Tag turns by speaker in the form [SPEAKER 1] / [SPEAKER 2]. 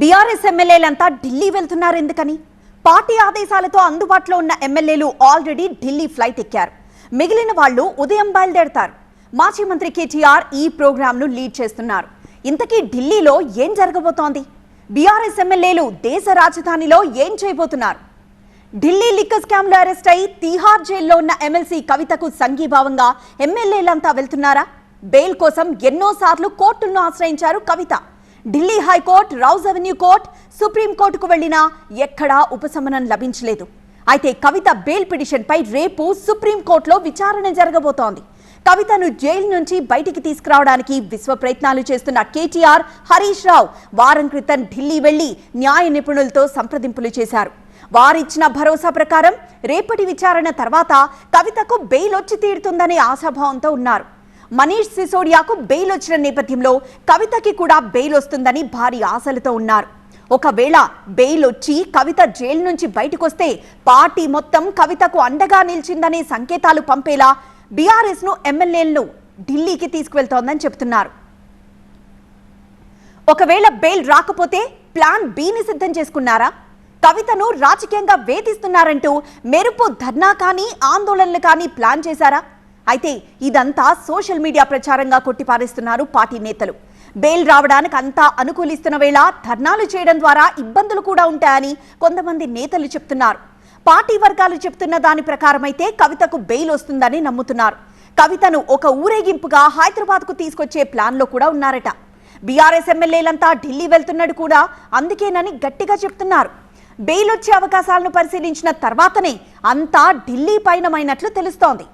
[SPEAKER 1] BRS ఎమ్మెల్యేలంతా Delhi వెళ్తున్నారు ఎందుకని? Party ఆదేశాలతో అందుబాటులో ఉన్న ఎమ్మెల్యేలు ఆల్రెడీ ఢిల్లీ ఫ్లైట్ ఎక్కారు. మిగిలిన వాళ్ళు ఉదయం బయలుదేరతారు. మాజీ మంత్రి కేటీఆర్ ఈ ప్రోగ్రాంను లీడ్ చేస్తున్నారు. ఇంతకీ ఢిల్లీలో ఏం జరగబోతోంది? బీఆర్ఎస్ ఎమ్మెల్యేలు దేశ రాజధానిలో ఏం చేయబోతున్నారు? ఢిల్లీ లిక్కర్ స్కామ్లో అరెస్ట్ అయి తీహార్ జైల్లో ఉన్న ఎమ్మెల్సీ కవితకు సంఘీభావంగా ఎమ్మెల్యేలంతా వెళ్తున్నారా? బెయిల్ కోసం ఎన్నోసార్లు కోర్టులను ఆశ్రయించారు Kavitha. Delhi high court Rouse avenue court సుప్రీంకోర్టుకు వెళ్ళినా ఎక్కడా ఉపశమనం లభించలేదు. అయితే కవిత బెయిల్ పిటిషన్పై రేపు సుప్రీంకోర్టులో విచారణ జరగబోతోంది. కవితను జైలు నుంచి బయటికి తీసుకురావడానికి విశ్వ ప్రయత్నాలు చేస్తున్న కేటీఆర్ హరీష్ రావు వారం క్రితం ఢిల్లీ వెళ్ళి న్యాయ నిపుణులతో సంప్రదింపులు చేశారు. వారిచ్చిన భరోసా ప్రకారం రేపటి విచారణ తర్వాత కవితకు బెయిల్ వచ్చి తీరుతుందనే ఆశాభావంతో ఉన్నారు. మనీష్ సిసోడియాకు బెయిల్ వచ్చిన నేపథ్యంలో కవితకి కూడా బెయిల్ వస్తుందని భారీ ఆశలతో ఉన్నారు. ఒకవేళ బెయిల్ వచ్చి కవిత జైలు నుంచి బయటకొస్తే పార్టీ మొత్తం కవితకు అండగా నిలిచిందనే సంకేతాలు పంపేలా బీఆర్ఎస్ను ఎమ్మెల్యేలను ఢిల్లీకి తీసుకువెళ్తోందని చెబుతున్నారు. ఒకవేళ బెయిల్ రాకపోతే ప్లాన్ బిని సిద్ధం చేసుకున్నారా? కవితను రాజకీయంగా వేధిస్తున్నారంటూ మెరుపు ధర్నా కానీ ఆందోళనలు కానీ ప్లాన్ చేశారా? అయితే ఇదంతా సోషల్ మీడియా ప్రచారంగా కొట్టిపారేస్తున్నారు పార్టీ నేతలు. బెయిల్ రావడానికి అంతా అనుకూలిస్తున్న వేళ ధర్నాలు చేయడం ద్వారా ఇబ్బందులు కూడా ఉంటాయని కొంతమంది నేతలు చెప్తున్నారు. పార్టీ వర్గాలు చెప్తున్న దాని ప్రకారమైతే కవితకు బెయిల్ వస్తుందని నమ్ముతున్నారు. కవితను ఒక ఊరేగింపుగా హైదరాబాద్కు తీసుకొచ్చే ప్లాన్లో కూడా ఉన్నారట. బీఆర్ఎస్ ఎమ్మెల్యేలంతా ఢిల్లీ వెళ్తున్నాడు కూడా అందుకేనని గట్టిగా చెప్తున్నారు. బెయిల్ వచ్చే అవకాశాలను పరిశీలించిన తర్వాతనే అంతా ఢిల్లీ పయనమైనట్లు తెలుస్తోంది.